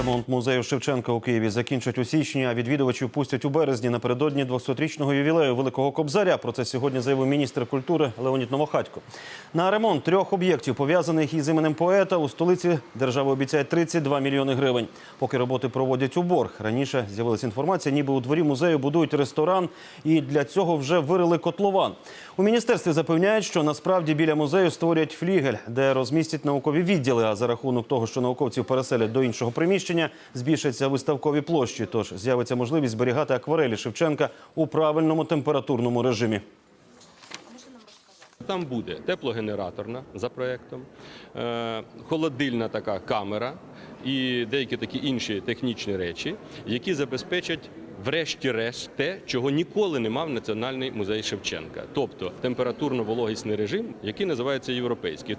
Ремонт музею Шевченка у Києві закінчать у січні, а відвідувачів пустять у березні напередодні 200-річного ювілею Великого Кобзаря. Про це сьогодні заявив міністр культури Леонід Новохатько. На ремонт трьох об'єктів, пов'язаних із іменем поета, у столиці держава обіцяє 32 мільйони гривень. Поки роботи проводять у борг. Раніше з'явилася інформація, ніби у дворі музею будують ресторан, і для цього вже вирили котлован. У міністерстві запевняють, що насправді біля музею створять флігель, де розмістять наукові відділи. А за рахунок того, що науковців переселять до іншого приміщення, збільшаться виставкові площі. Тож з'явиться можливість зберігати акварелі Шевченка у правильному температурному режимі. Там буде теплогенераторна за проектом, е, холодильна така камера і деякі такі інші технічні речі, які забезпечать. Врешті-решт, те, чого ніколи не мав Національний музей Шевченка, тобто температурно-вологісний режим, який називається європейський.